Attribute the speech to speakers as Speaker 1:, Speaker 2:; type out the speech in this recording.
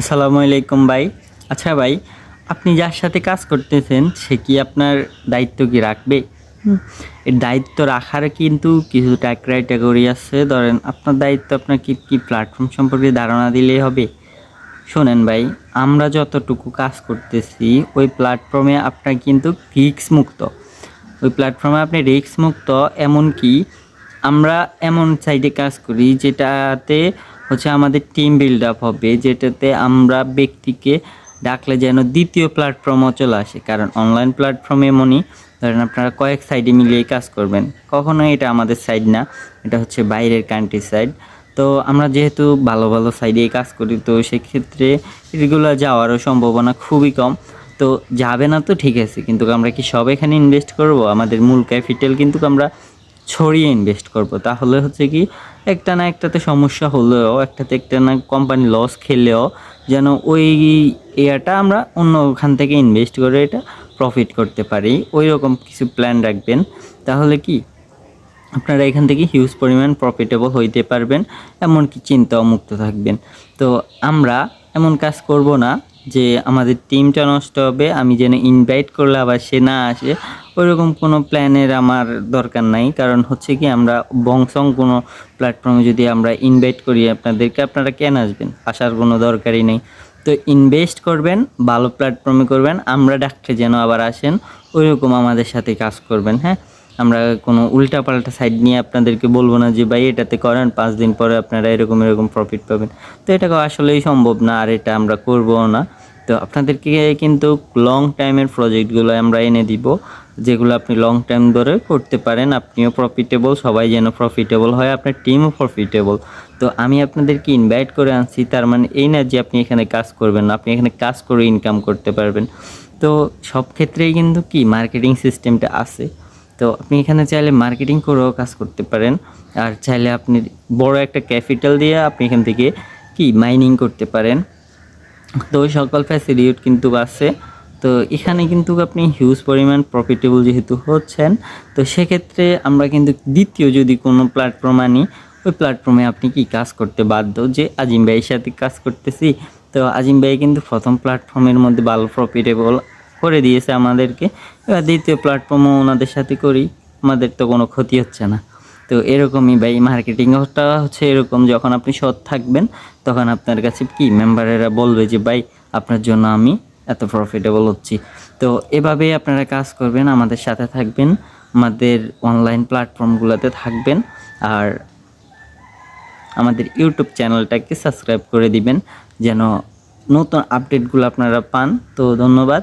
Speaker 1: আসসালামু আলাইকুম ভাই। আচ্ছা ভাই, আপনি যার সাথে কাজ করতেছেন, সে কি আপনার দায়িত্ব কি রাখবে? এর দায়িত্ব রাখার কিন্তু কিছুটা ক্রাইটেগরি আছে। ধরেন আপনার দায়িত্ব আপনার কি কি প্ল্যাটফর্ম সম্পর্কে ধারণা দিলেই হবে। শোনেন ভাই, আমরা যতটুকু কাজ করতেছি, ওই প্ল্যাটফর্মে আপনার কিন্তু রিক্স মুক্ত। ওই প্ল্যাটফর্মে আপনি রিক্স মুক্ত, এমনকি আমরা এমন সাইডে কাজ করি যেটাতে হচ্ছে আমাদের টিম বিল্ড আপ হবে, যেটাতে আমরা ব্যক্তিকে ডাকলে যেন দ্বিতীয় প্ল্যাটফর্মও চলে আসে। কারণ অনলাইন প্ল্যাটফর্ম এমনই, ধরেন আপনারা কয়েক সাইডে মিলিয়ে কাজ করবেন। কখনোই এটা আমাদের সাইড না, এটা হচ্ছে বাইরের কান্ট্রি সাইড তো আমরা যেহেতু ভালো ভালো সাইডে কাজ করি, তো সেক্ষেত্রে এগুলো যাওয়ারও সম্ভাবনা খুবই কম। তো যাবে না তো ঠিক আছে, কিন্তু আমরা কি সব এখানে ইনভেস্ট করব? আমাদের মূল ক্যাপিটাল কিন্তু আমরা ছড়িয়ে ইনভেস্ট করব। তাহলে হচ্ছে কি, একটা না একটাতে সমস্যা হলেও, একটাতে একটা না কোম্পানি লস খেলেও যেন ওই এয়ারটা আমরা অন্য ওখান থেকে ইনভেস্ট করে এটা প্রফিট করতে পারি। ওই রকম কিছু প্ল্যান রাখবেন। তাহলে কি, আপনারা এখান থেকে হিউজ পরিমাণ প্রফিটেবল হইতে পারবেন, এমনকি চিন্তাও মুক্ত থাকবেন। তো আমরা এমন কাজ করব না যে আমাদের টিমটা নষ্ট হবে, আমি যেন ইনভাইট করলে আবার সে না আসে ওইরকম কোনো প্ল্যানের আমার দরকার নাই। কারণ হচ্ছে কি, আমরা বংশং কোনো প্ল্যাটফর্মে যদি আমরা ইনভাইট করি আপনাদেরকে, আপনারা কেন আসবেন? আসার কোনো দরকারই নেই। তো ইনভেস্ট করবেন, ভালো প্ল্যাটফর্মে করবেন, আমরা ডাকতে যেন আবার আসেন, ওইরকম আমাদের সাথে কাজ করবেন হ্যাঁ? আমরা কোনো উল্টাপাল্টা সাইড নিয়ে আপনাদেরকে বলব না যে, ভাই, এটাতে করেন, পাঁচ দিন পরে আপনারা এরকম এরকম প্রফিট পাবেন। তো এটা আসলেই সম্ভব না, আর এটা আমরা করব না। তো আপনাদেরকে কিন্তু লং টাইমের প্রজেক্টগুলো আমরা এনে দিব, যেগুলো আপনি লং টাইম ধরে করতে পারেন। আপনিও প্রফিটেবল সবাই যেন প্রফিটেবল হয়, আপনার টিমও প্রফিটেবল তো আমি আপনাদেরকে ইনভাইট করে আনছি, তার মানে এই না যে, আপনি এখানে কাজ করবেন না, আপনি এখানে কাজ করে ইনকাম করতে পারবেন। তো সব ক্ষেত্রেই কিন্তু কি মার্কেটিং সিস্টেমটা আছে। তো আপনি এখানে চাইলে মার্কেটিং করেও কাজ করতে পারেন। আর চাইলে আপনি বড় একটা ক্যাপিটাল দিয়ে আপনি এখান থেকে কি মাইনিং করতে পারেন। তো সকল ফ্যাসিলিটি কিন্তু আছে। তো এখানে কিন্তু আপনি হিউজ পরিমাণ প্রফিটেবল যেহেতু হচ্ছেন, তো সেক্ষেত্রে আমরা কিন্তু দ্বিতীয় যদি কোনো প্ল্যাটফর্ম আনি, ওই প্ল্যাটফর্মে আপনি কি কাজ করতে বাধ্য? যে আজিম ভাইয়ের সাথে কাজ করতেছি, তো আজিম ভাই কিন্তু প্রথম প্ল্যাটফর্মের মধ্যে ভালো প্রফিটেবল করে দিয়েছে আমাদেরকে। এবার দ্বিতীয় প্ল্যাটফর্মও ওনাদের সাথে করি, আমাদের তো কোনো ক্ষতি হচ্ছে না। তো এরকমই ভাই মার্কেটিংটা হচ্ছে এরকম, যখন আপনি সৎ থাকবেন, তখন আপনার কাছে কি মেম্বারেরা বলবে যে, ভাই, আপনার জন্য আমি এত প্রফিটেবল হচ্ছি। তো এভাবেই আপনারা কাজ করবেন, আমাদের সাথে থাকবেন, আমাদের অনলাইন প্ল্যাটফর্মগুলোতে থাকবেন, আর আমাদের ইউটিউব চ্যানেলটাকে সাবস্ক্রাইব করে দিবেন, যেন নতুন আপডেটগুলো আপনারা পান। তো ধন্যবাদ